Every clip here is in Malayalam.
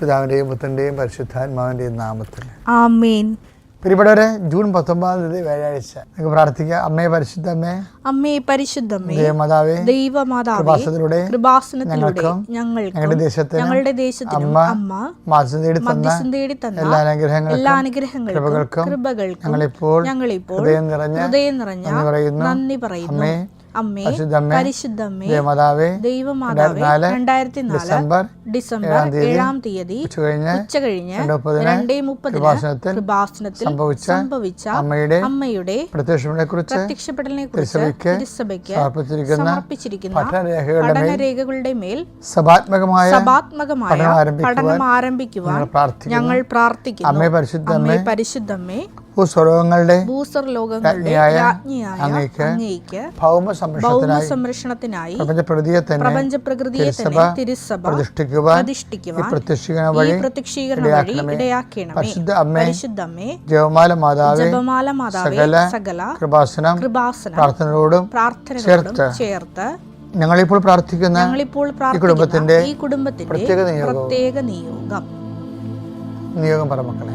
പിതാവിന്റെയും പുത്രന്റെയും പരിശുദ്ധാത്മാവിന്റെയും നാമത്തിൽ. ആമേൻ. പ്രിയപ്പെട്ടവരെ ജൂൺ പത്തൊമ്പതാം തീയതി വ്യാഴാഴ്ച. നിങ്ങൾക്ക് പ്രാർത്ഥിക്കാം. അമ്മേ പരിശുദ്ധ അമ്മേ. അമ്മേ പരിശുദ്ധമ്മേ ദേവമാതാവേ ദൈവമാതാവേ കൃപാസനത്തിലൂടെ കൃപാസനത്തിലൂടെ ഞങ്ങൾക്കും ഞങ്ങളുടെ ദേശത്തിന് ഞങ്ങളുടെ ദേശത്തിനും അമ്മ അമ്മ മാസം തേടി തന്ന തേടി തന്ന എല്ലാ അനുഗ്രഹങ്ങൾക്കും എല്ലാ അനുഗ്രഹങ്ങൾക്കും കൃപകൾക്കും കൃപകൾക്കും ഞങ്ങളിപ്പോൾ ഞങ്ങളിപ്പോൾ ഹൃദയം നിറഞ്ഞ ഹൃദയം നിറഞ്ഞ നന്ദി പറയുന്നു. നന്ദി പറയുന്നു. അമ്മേ പരിശുദ്ധമ്മേ ദേവമാതാവേ ദൈവമാതാവേ രണ്ടായിരത്തി ഡിസംബർ ഡിസംബർ ഏഴാം തീയതി ഉച്ച കഴിഞ്ഞ് രണ്ട് മുപ്പതിന് കൃപാസനത്തിൽ സംഭവിച്ച അമ്മയുടെ അമ്മയുടെ പ്രത്യക്ഷപ്പെടലിനെ കുറിച്ച് സമർപ്പിച്ചിരിക്കുന്ന സമർപ്പിച്ചിരിക്കുന്ന പഠനരേഖകളുടെ മേൽ പഠനരേഖകളുടെ മേൽ സഭാത്മകമായ സഭാത്മകമായ പഠനം ആരംഭിക്കുവാൻ ഞങ്ങൾ പ്രാർത്ഥിക്കുന്നു. അമ്മേ പരിശുദ്ധമ്മേ പരിശുദ്ധമ്മേ ഭൂസ്വലോകങ്ങളുടെ ഭൂസർ ലോകങ്ങളുടെ രാജ്ഞിയായ രാജ്ഞിയായ അങ്ങയ്ക്ക് അങ്ങയ്ക്ക് ഭൗമ സംരക്ഷണത്തിനായി ഭൗമ സംരക്ഷണത്തിനായി പ്രപഞ്ച തന്നെ തിരുസഭ പ്രതിഷ്ഠിക്കുവാൻ ഈ പ്രതിഷ്ഠിക്കുവാൻ പ്രത്യക്ഷീകരണ വഴി പ്രത്യക്ഷീകരണ വഴി ഇടയാക്കണമേ. പരിശുദ്ധ അമ്മേ ജപമാല മാതാവേ ജപമാല മാതാവേ സകല സകല കൃപാസനം കൃപാസനം പ്രാർത്ഥനകളോടും ചേർത്ത് ഞങ്ങളിപ്പോൾ പ്രാർത്ഥിക്കുന്ന ഞങ്ങളിപ്പോൾ കുടുംബത്തിന്റെ പ്രാർത്ഥിക്കുന്ന ഈ കുടുംബത്തിന്റെ പ്രത്യേക നിയോഗവും പ്രത്യേക നിയോഗം. നിയോഗം പറ മക്കളെ.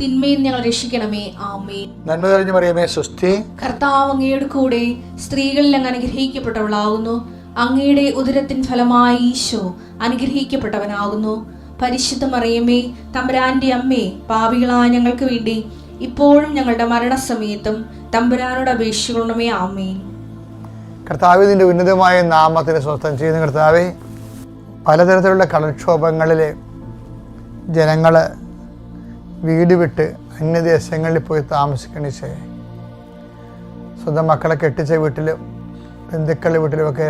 തിന്മയിൽ ഞങ്ങൾ രക്ഷിക്കണമേ. ആമേ നന്മ തെളിഞ്ഞു മറിയമേ സ്വസ്തി. കർത്താവ് അങ്ങയുടെ കൂടെ സ്ത്രീകളിൽ അങ്ങ് അനുഗ്രഹിക്കപ്പെട്ടവളാകുന്നു. അങ്ങയുടെ ഉദരത്തിൻ ഫലമായി ഈശോ അനുഗ്രഹിക്കപ്പെട്ടവനാകുന്നു. പരിശുദ്ധ മറിയമേ തമ്പുരാന്റെ അമ്മേ പാപികളായ ഞങ്ങൾക്ക് വേണ്ടി ഇപ്പോഴും ഞങ്ങളുടെ മരണസമയത്തും തമ്പുരാനോട് അപേക്ഷിക്കണമേ. ആമേൻ. കർത്താവ് ഇതിന്റെ ഉന്നതമായ നാമത്തിന് സ്വസ്ഥം ചെയ്യുന്ന കർത്താവേ. പലതരത്തിലുള്ള കടൽക്ഷോഭങ്ങളിൽ ജനങ്ങൾ വീട് വിട്ട് അന്യദേശങ്ങളിൽ പോയി താമസിക്കണ ചെയ്യേ സ്വന്തം മക്കളെ കെട്ടിച്ച വീട്ടിലും ബന്ധുക്കളുടെ വീട്ടിലുമൊക്കെ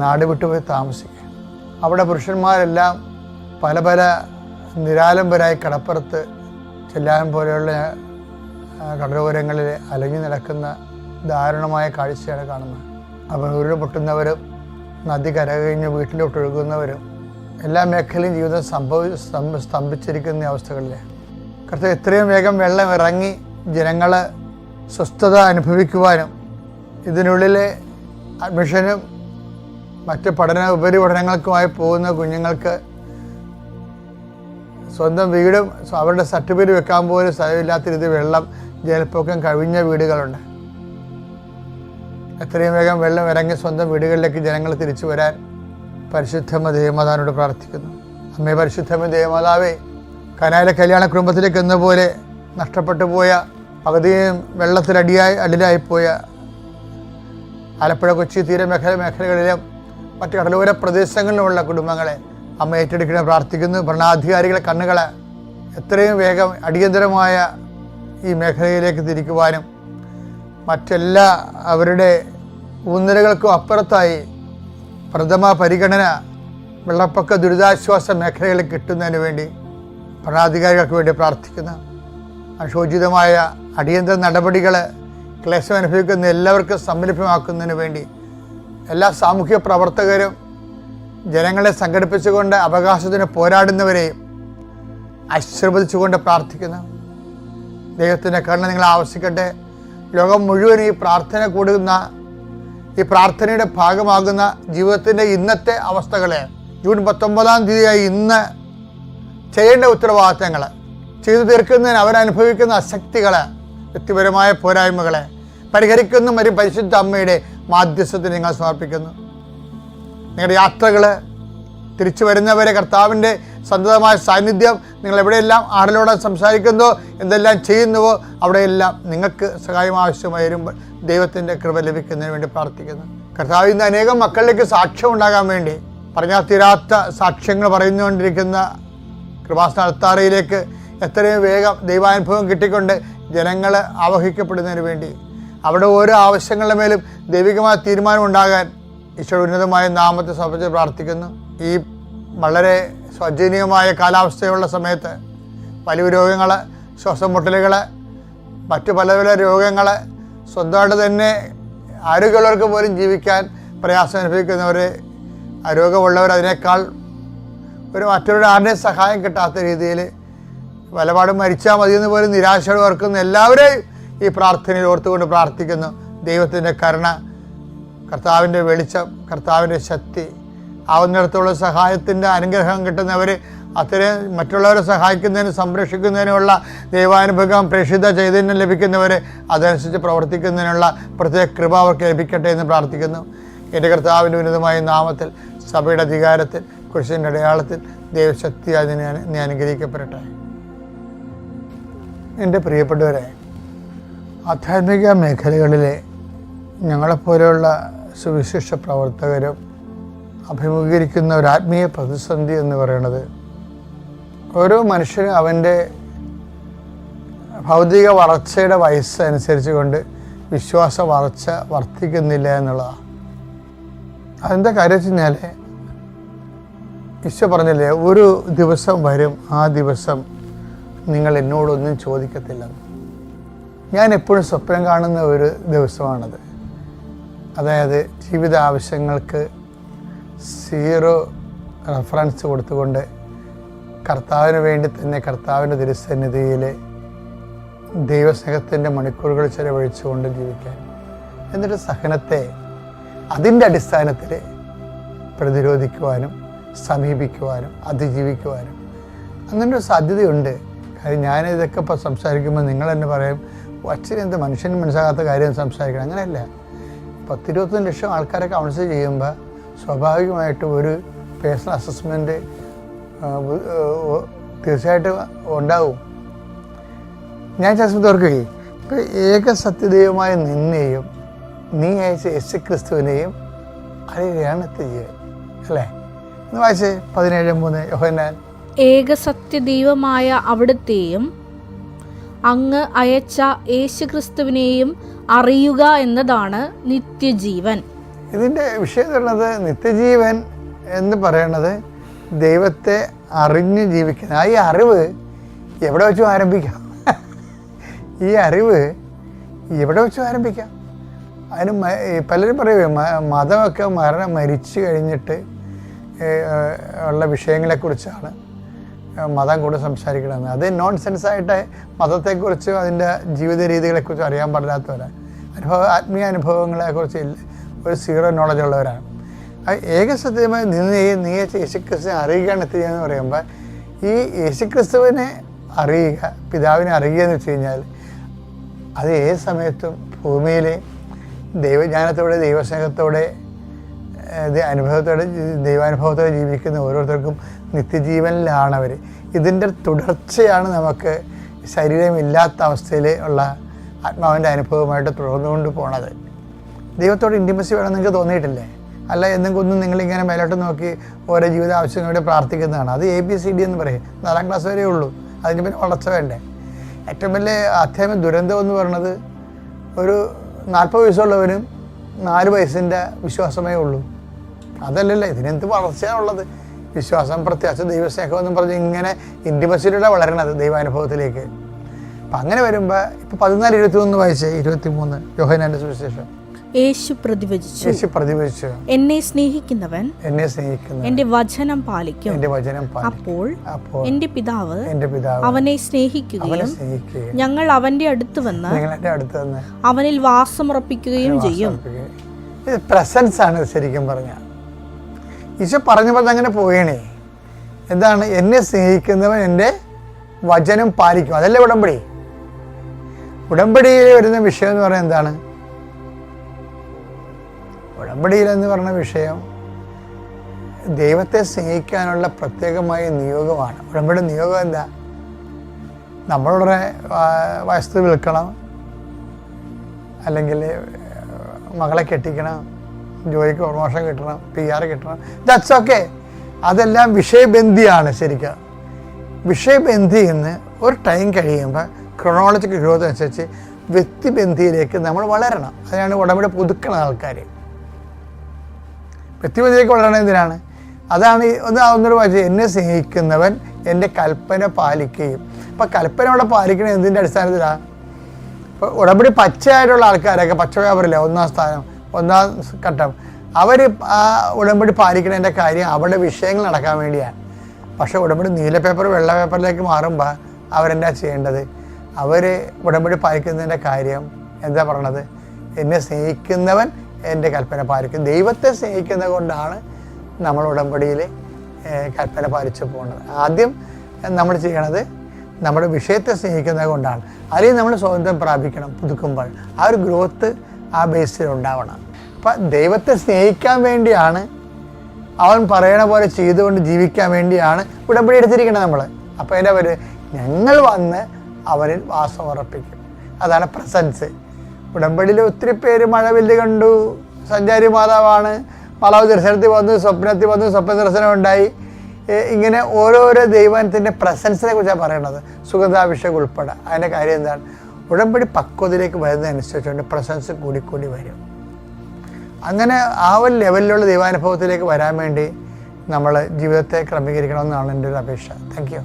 നാട് വിട്ടു പോയി താമസിക്കുക. അവിടെ പുരുഷന്മാരെല്ലാം പല പല നിരാലംബരായി കടപ്പുറത്ത് ചെല്ലാൻ പോലെയുള്ള കടലോരങ്ങളിൽ അലഞ്ഞു നടക്കുന്ന ദാരുണമായ കാഴ്ചയാണ് കാണുന്നത്. അവർ ഉരുൾ പൊട്ടുന്നവരും നദി കരകഴിഞ്ഞ് വീട്ടിലോട്ട് ഒഴുകുന്നവരും എല്ലാ മേഖലയും ജീവിതം സംഭവി സ്തംഭിച്ചിരിക്കുന്ന അവസ്ഥകളിൽ കർത്താവ് എത്രയും വേഗം വെള്ളം ഇറങ്ങി ജനങ്ങൾ സ്വസ്ഥത അനുഭവിക്കുവാനും ഇതിനുള്ളിലെ അഡ്മിഷനും മറ്റ് പഠന ഉപരിപഠനങ്ങൾക്കുമായി പോകുന്ന കുഞ്ഞുങ്ങൾക്ക് സ്വന്തം വീടും അവരുടെ സർട്ടിഫിക്കറ്റ് വെക്കാൻ പോലും സ്ഥലമില്ലാത്ത രീതി വെള്ളം ജലപ്പൊക്കം കവിഞ്ഞ വീടുകളുണ്ട്. എത്രയും വേഗം വെള്ളം ഇറങ്ങി സ്വന്തം വീടുകളിലേക്ക് ജനങ്ങൾ തിരിച്ചു വരാൻ പരിശുദ്ധമ ദേവമാതാവിനോട് പ്രാർത്ഥിക്കുന്നു. അമ്മേ പരിശുദ്ധമ ദേവമാതാവേ കനായിലെ കല്യാണ കുടുംബത്തിലേക്ക് എന്ന പോലെ നഷ്ടപ്പെട്ടു പോയ പകുതിയും വെള്ളത്തിലടിയായി അടിലായിപ്പോയ ആലപ്പുഴ കൊച്ചി തീരമേഖല മേഖലകളിലും മറ്റ് കടലോര പ്രദേശങ്ങളിലുമുള്ള കുടുംബങ്ങളെ അമ്മ ഏറ്റെടുക്കണം പ്രാർത്ഥിക്കുന്നു. ഭരണാധികാരികളെ കണ്ണുകളെ എത്രയും വേഗം അടിയന്തരമായ ഈ മേഖലയിലേക്ക് തിരിക്കുവാനും മറ്റെല്ലാ അവരുടെ ഊന്നലുകൾക്കും അപ്പുറത്തായി പ്രഥമ പരിഗണന വെള്ളപ്പൊക്ക ദുരിതാശ്വാസ മേഖലകളിൽ കിട്ടുന്നതിന് വേണ്ടി ഭരണാധികാരികൾക്ക് വേണ്ടി പ്രാർത്ഥിക്കുന്നു അനുശോചിതമായ അടിയന്തര നടപടികൾ ക്ലേശം അനുഭവിക്കുന്ന എല്ലാവർക്കും സംരംഭമാക്കുന്നതിന് വേണ്ടി എല്ലാ സാമൂഹ്യ പ്രവർത്തകരും ജനങ്ങളെ സംഘടിപ്പിച്ചുകൊണ്ട് അവകാശത്തിന് പോരാടുന്നവരെയും ആശീർവദിച്ചുകൊണ്ട് പ്രാർത്ഥിക്കുന്നു. ദൈവത്തിന്റെ കരുണ നിങ്ങൾ ആവശ്യിക്കട്ടെ ലോകം മുഴുവൻ ഈ പ്രാർത്ഥന കൂടുന്ന ഈ പ്രാർത്ഥനയുടെ ഭാഗമാകുന്ന ജീവിതത്തിന്റെ ഇന്നത്തെ അവസ്ഥകളെ ജൂൺ പത്തൊമ്പതാം തീയതിയായി ഇന്ന് ചെയ്യേണ്ട ഉത്തരവാദിത്തങ്ങൾ ചെയ്തു തീർക്കുന്നതിന് അവരനുഭവിക്കുന്ന അശക്തികൾ വ്യക്തിപരമായ പോരായ്മകളെ പരിഹരിക്കുന്ന ഒരു പരിശുദ്ധ അമ്മയുടെ മാധ്യസ്ഥത്തിന് നിങ്ങൾ സമർപ്പിക്കുന്നു. നിങ്ങളുടെ യാത്രകൾ തിരിച്ചു വരുന്നവരെ കർത്താവിന്റെ സന്തതമായ സാന്നിധ്യം നിങ്ങൾ എവിടെയെല്ലാം ആടലോടെ സംസാരിക്കുന്നോ എന്തെല്ലാം ചെയ്യുന്നുവോ അവിടെയെല്ലാം നിങ്ങൾക്ക് സഹായം ആവശ്യമായി വരുമ്പോൾ ദൈവത്തിന്റെ കൃപ ലഭിക്കുന്നതിന് വേണ്ടി പ്രാർത്ഥിക്കുന്നു. കർത്താവ് ഇന്ന് അനേകം മക്കളിലേക്ക് സാക്ഷ്യം ഉണ്ടാകാൻ വേണ്ടി പറഞ്ഞാൽ തീരാത്ത സാക്ഷ്യങ്ങൾ പറഞ്ഞുകൊണ്ടിരിക്കുന്ന കൃപാസന അൾത്താറയിലേക്ക് എത്രയും വേഗം ദൈവാനുഭവം കിട്ടിക്കൊണ്ട് ജനങ്ങൾ ആവഹിക്കപ്പെടുന്നതിന് വേണ്ടി. അവിടെ ഓരോ ആവശ്യങ്ങളുടെ മേലും ദൈവികമായ തീരുമാനം ഉണ്ടാകാൻ ഈശ്വര ഉന്നതമായ നാമത്തെ സമർപ്പിച്ച് പ്രാർത്ഥിക്കുന്നു. ഈ വളരെ സ്വജനീയമായ കാലാവസ്ഥയുള്ള സമയത്ത് പല രോഗങ്ങൾ ശ്വാസം മുട്ടലുകൾ മറ്റു പല പല രോഗങ്ങൾ സ്വന്തമായിട്ട് തന്നെ ആരോഗ്യമുള്ളവർക്ക് പോലും ജീവിക്കാൻ പ്രയാസം അനുഭവിക്കുന്നവർ രോഗമുള്ളവർ അതിനേക്കാൾ ഒരു മറ്റൊരു ആരുടെയും സഹായം കിട്ടാത്ത രീതിയിൽ വലപാട് മരിച്ചാൽ മതിയെന്ന് പോലും നിരാശയോട് ഓർക്കുന്ന എല്ലാവരെയും ഈ പ്രാർത്ഥനയിൽ ഓർത്തുകൊണ്ട് പ്രാർത്ഥിക്കുന്നു. ദൈവത്തിന്റെ കരുണ കർത്താവിന്റെ വെളിച്ചം കർത്താവിന്റെ ശക്തി ആവുന്നിടത്തുള്ള സഹായത്തിന്റെ അനുഗ്രഹം കിട്ടുന്നവർ അത്രയും മറ്റുള്ളവരെ സഹായിക്കുന്നതിനും സംരക്ഷിക്കുന്നതിനുമുള്ള ദൈവാനുഭവം പ്രേക്ഷിത ചൈതന്യം ലഭിക്കുന്നവർ അതനുസരിച്ച് പ്രവർത്തിക്കുന്നതിനുള്ള പ്രത്യേക കൃപ അവർക്ക് ലഭിക്കട്ടെ എന്ന് പ്രാർത്ഥിക്കുന്നു. എന്റെ കർത്താവിന്റെ ഉന്നതമായ നാമത്തിൽ സഭയുടെ അധികാരത്തിൽ കുരിശിന്റെ അടയാളത്തിൽ ദൈവശക്തി അതിനെ നീ അനുഗ്രഹിക്കപ്പെടട്ടെ. എന്റെ പ്രിയപ്പെട്ടവരെ ആധ്യാത്മിക മേഖലകളിലെ ഞങ്ങളെപ്പോലെയുള്ള സുവിശേഷ പ്രവർത്തകരും അഭിമുഖീകരിക്കുന്ന ഒരു ആത്മീയ പ്രതിസന്ധി എന്ന് പറയുന്നത് ഓരോ മനുഷ്യനും അവന്റെ ഭൗതിക വളർച്ചയുടെ വയസ്സ് അനുസരിച്ച് കൊണ്ട് വിശ്വാസ വളർച്ച വർദ്ധിക്കുന്നില്ല എന്നുള്ളതാണ്. അതിന്റെ കാര്യം വെച്ച് കഴിഞ്ഞാൽ ഈശോ പറഞ്ഞില്ലേ ഒരു ദിവസം വരും ആ ദിവസം നിങ്ങൾ എന്നോടൊന്നും ചോദിക്കത്തില്ല. ഞാൻ എപ്പോഴും സ്വപ്നം കാണുന്ന ഒരു ദിവസമാണത്. അതായത് ജീവിത ആവശ്യങ്ങൾക്ക് സീറോ റെഫറൻസ് കൊടുത്തുകൊണ്ട് കർത്താവിന് വേണ്ടി തന്നെ കർത്താവിന്റെ തിരുസന്നിധിയിൽ ദൈവസ്നേഹത്തിന്റെ മണിക്കൂറുകൾ ചെലവഴിച്ചുകൊണ്ട് ജീവിക്കാൻ. എന്നിട്ട് സഹനത്തെ അതിന്റെ അടിസ്ഥാനത്തിൽ പ്രതിരോധിക്കുവാനും സമീപിക്കുവാനും അതിജീവിക്കുവാനും. അങ്ങനെ ഒരു സാധ്യതയുണ്ട്. കാര്യം ഞാൻ ഇതൊക്കെ ഇപ്പോൾ സംസാരിക്കുമ്പോൾ നിങ്ങൾ തന്നെ പറയും അച്ഛൻ എന്ത് മനുഷ്യന് മനസ്സിലാകാത്ത കാര്യം സംസാരിക്കണം. അങ്ങനെയല്ല. പത്തിരുപത്തൊന്ന് ലക്ഷം ആൾക്കാരെ കൗൺസിൽ ചെയ്യുമ്പോൾ സ്വാഭാവികമായിട്ടും ഒരു പേഴ്സണൽ അസസ്മെന്റ് തീർച്ചയായിട്ടും ഉണ്ടാവും. ഞാൻ ചാസ്മത്ത് ഓർക്കുകയും ഇപ്പം ഏക സത്യദൈവമായ നിന്നെയും നീ അയച്ച യേശു ക്രിസ്തുവിനെയും അറിയുകയാണ് നിത്യജീവൻ അല്ലേ? ഒന്ന് വായിച്ചേ പതിനേഴ് മൂന്ന് യോഹന്നാൻ. ഏകസത്യദൈവമായ അവിടുത്തെയും അങ്ങ് അയച്ച യേശുക്രിസ്തുവിനെയും അറിയുക എന്നതാണ് നിത്യജീവൻ. ഇതിന്റെ വിഷയം പറയുന്നത് നിത്യജീവൻ എന്ന് പറയുന്നത് ദൈവത്തെ അറിഞ്ഞ് ജീവിക്കുന്ന ആ ഈ അറിവ് എവിടെ വെച്ചും ആരംഭിക്കാം. ഈ അറിവ് എവിടെ വെച്ചും ആരംഭിക്കാം. അതിന് പലരും പറയുമേ മതമൊക്കെ മരണം മരിച്ചു കഴിഞ്ഞിട്ട് ഉള്ള വിഷയങ്ങളെക്കുറിച്ചാണ് മതം കൂടെ സംസാരിക്കണമെന്ന് അത് നോൺ സെൻസായിട്ട് മതത്തെക്കുറിച്ചും അതിന്റെ ജീവിത രീതികളെക്കുറിച്ചും അറിയാൻ പാടില്ലാത്തവരാണ് അനുഭവ ആത്മീയ അനുഭവങ്ങളെക്കുറിച്ച് ഒരു സീറോ നോളജ് ഉള്ളവരാണ്. ഏകസത്യമായി നിന്ന് നീ യേശുക്രിസ്തുവിനെ അറിയുകയാണ് എത്തിയെന്ന് പറയുമ്പോൾ ഈ യേശുക്രിസ്തുവിനെ അറിയുക പിതാവിനെ അറിയുക എന്ന് വെച്ച് കഴിഞ്ഞാൽ അത് ഏത് സമയത്തും ഭൂമിയിലെ ദൈവജ്ഞാനത്തോടെ ദൈവസ്നേഹത്തോടെ അനുഭവത്തോടെ ദൈവാനുഭവത്തോടെ ജീവിക്കുന്ന ഓരോരുത്തർക്കും നിത്യജീവനിലാണ് അവർ ഇതിന്റെ തുടർച്ചയാണ് നമുക്ക് ശരീരമില്ലാത്ത അവസ്ഥയിൽ ഉള്ള ആത്മാവിന്റെ അനുഭവമായിട്ട് തുടർന്നുകൊണ്ട് പോണത്. ദൈവത്തോട് ഇന്റിമസി വേണം നിങ്ങൾക്ക് തോന്നിയിട്ടില്ലേ? അല്ല എന്തെങ്കിലും നിങ്ങളിങ്ങനെ മേലോട്ട് നോക്കി ഓരോ ജീവിത ആവശ്യങ്ങളുടെ പ്രാർത്ഥിക്കുന്നതാണ്. അത് എ ബി സി ഡി എന്ന് പറയും. നാലാം ക്ലാസ് വരെ ഉള്ളൂ. അതിന് പിന്നെ വളർച്ച വേണ്ടേ? ഏറ്റവും വലിയ അധ്യായം ദുരന്തം എന്ന് പറയുന്നത് ഒരു നാൽപ്പത് വയസ്സുള്ളവനും നാല് വയസ്സിന്റെ വിശ്വാസമേ ഉള്ളൂ. അതല്ലല്ലോ ഇതിനെന്ത് വളർച്ചയാണുള്ളത്? വിശ്വാസം പ്രത്യാശ ദൈവസ്നേഹം എന്നും പറഞ്ഞ് ഇങ്ങനെ ഇൻഡിമസിലൂടെ വളരണത് ദൈവാനുഭവത്തിലേക്ക്. അപ്പം അങ്ങനെ വരുമ്പോൾ ഇപ്പം പതിനാല് ഇരുപത്തി ഒന്ന് വായിച്ചേ ഇരുപത്തി മൂന്ന് യോഹനാന്റെ സുവിശേഷം? യേശു പ്രതിവചിച്ചു. യേശു പ്രതിവചിച്ചു. എന്നെ സ്നേഹിക്കുന്നവൻ എന്നെ സ്നേഹിക്കുന്നു എന്റെ വചനം പാലിക്കും. എന്റെ വചനം അപ്പോൾ അപ്പോൾ എന്റെ പിതാവ് എന്റെ പിതാവ് അവനെ സ്നേഹിക്കുകയും ഞങ്ങൾ അവന്റെ അടുത്ത് വന്ന് നിങ്ങൾ അടുത്ത് വന്ന് അവനിൽ വാസമുറപ്പിക്കുകയും ചെയ്യും. ഇത് പ്രസൻസ് ആണ് ശരിക്കും പറഞ്ഞാൽ. ഈശോ പറഞ്ഞു പറഞ്ഞ് അങ്ങനെ പോയണേ എന്താണ്? എന്നെ സ്നേഹിക്കുന്നവൻ എന്റെ വചനം പാലിക്കും. അതല്ലേ ഉടമ്പടി? ഉടമ്പടിയിൽ വരുന്ന വിഷയം എന്ന് പറയുന്നത് എന്താണ്? ഉടമ്പടിയിൽ എന്ന് പറഞ്ഞ വിഷയം ദൈവത്തെ സ്നേഹിക്കാനുള്ള പ്രത്യേകമായ നിയോഗമാണ്. ഉടമ്പടി നിയോഗം എന്താ? നമ്മളുടെ വസ്തു വിൽക്കണം. അല്ലെങ്കിൽ മകളെ കെട്ടിക്കണം. ജോലിക്ക് പ്രൊമോഷൻ കിട്ടണം പി ആർ കിട്ടണം. ദാറ്റ്സ് ഓക്കെ അതെല്ലാം വിഷയബന്ധിയാണ് ശരിക്കും. വിഷയബന്ധിയിൽ നിന്ന് ഒരു ടൈം കഴിയുമ്പോൾ ക്രൊണോളജിക്കൽ ഗ്രോത്ത് അനുസരിച്ച് വ്യക്തിബന്ധിയിലേക്ക് നമ്മൾ വളരണം. അതിനാണ് ഉടമ്പടി പുതുക്കണ ആൾക്കാർ വ്യക്തിബന്ധിയിലേക്ക് വളരണം എന്തിനാണ്? അതാണ് ഒന്ന് ഒന്നൊരു വായിച്ചത് എന്നെ സ്നേഹിക്കുന്നവൻ എന്റെ കൽപ്പന പാലിക്കുകയും അപ്പം കൽപ്പന അവിടെ പാലിക്കണത് എന്തിന്റെ അടിസ്ഥാനത്തിലാണ് ഇപ്പോൾ ഉടമ്പടി പച്ചയായിട്ടുള്ള ആൾക്കാരൊക്കെ പച്ച വ്യാപാരമില്ല ഒന്നാം സ്ഥാനം. ഒന്നാം ഘട്ടം. അവർ ആ ഉടമ്പടി പാലിക്കുന്നതിന്റെ കാര്യം അവരുടെ വിഷയങ്ങൾ നടക്കാൻ വേണ്ടിയാണ്. പക്ഷേ ഉടമ്പടി നീല പേപ്പർ വെള്ള പേപ്പറിലേക്ക് മാറുമ്പോൾ അവരെന്താ ചെയ്യേണ്ടത്? അവർ ഉടമ്പടി പാലിക്കുന്നതിന്റെ കാര്യം എന്താ പറയണത്? എന്നെ സ്നേഹിക്കുന്നവൻ എന്റെ കൽപ്പന പാലിക്കും. ദൈവത്തെ സ്നേഹിക്കുന്നത് കൊണ്ടാണ് നമ്മൾ ഉടമ്പടിയിൽ കൽപ്പന പാലിച്ചു പോകുന്നത്. ആദ്യം നമ്മൾ ചെയ്യണത് നമ്മുടെ വിഷയത്തെ സ്നേഹിക്കുന്നത് കൊണ്ടാണ്. അല്ലെങ്കിൽ നമ്മൾ സ്വാതന്ത്ര്യം പ്രാപിക്കണം പുതുക്കുമ്പോൾ. ആ ഒരു ഗ്രോത്ത് ആ ബേസിൽ ഉണ്ടാവണം. അപ്പം ദൈവത്തെ സ്നേഹിക്കാൻ വേണ്ടിയാണ് അവൻ പറയണ പോലെ ചെയ്തുകൊണ്ട് ജീവിക്കാൻ വേണ്ടിയാണ് ഉടമ്പടി എടുത്തിരിക്കുന്നത് നമ്മൾ അപ്പോൾ അതിന്റെ അവർ ഞങ്ങൾ വന്ന് അവരിൽ വാസം ഉറപ്പിക്കും. അതാണ് പ്രസൻസ് ഉടമ്പടിയിൽ ഒത്തിരി പേര് മഴവില്ല് കണ്ടു. സഞ്ചാരി മാതാവാണ്. മാതാവ് ദർശനത്തിൽ വന്നു സ്വപ്നത്തിൽ വന്നു സ്വപ്ന ദർശനം ഉണ്ടായി. ഇങ്ങനെ ഓരോരോ ദൈവത്തിന്റെ പ്രസൻസിനെ കുറിച്ചാണ് പറയണത്. സുഗന്ധാഭിഷേകം ഉൾപ്പെടെ. അതിന്റെ കാര്യം എന്താണ്? ഉടമ്പടി പക്വതയിലേക്ക് വരുന്നതനുസരിച്ചുകൊണ്ട് പ്രസൻസ് കൂടിക്കൂടി വരും. അങ്ങനെ ആ ഒരു ലെവലിലുള്ള ദൈവാനുഭവത്തിലേക്ക് വരാൻ വേണ്ടി നമ്മൾ ജീവിതത്തെ ക്രമീകരിക്കണമെന്നാണ് എന്റെ ഒരു അപേക്ഷ. Thank you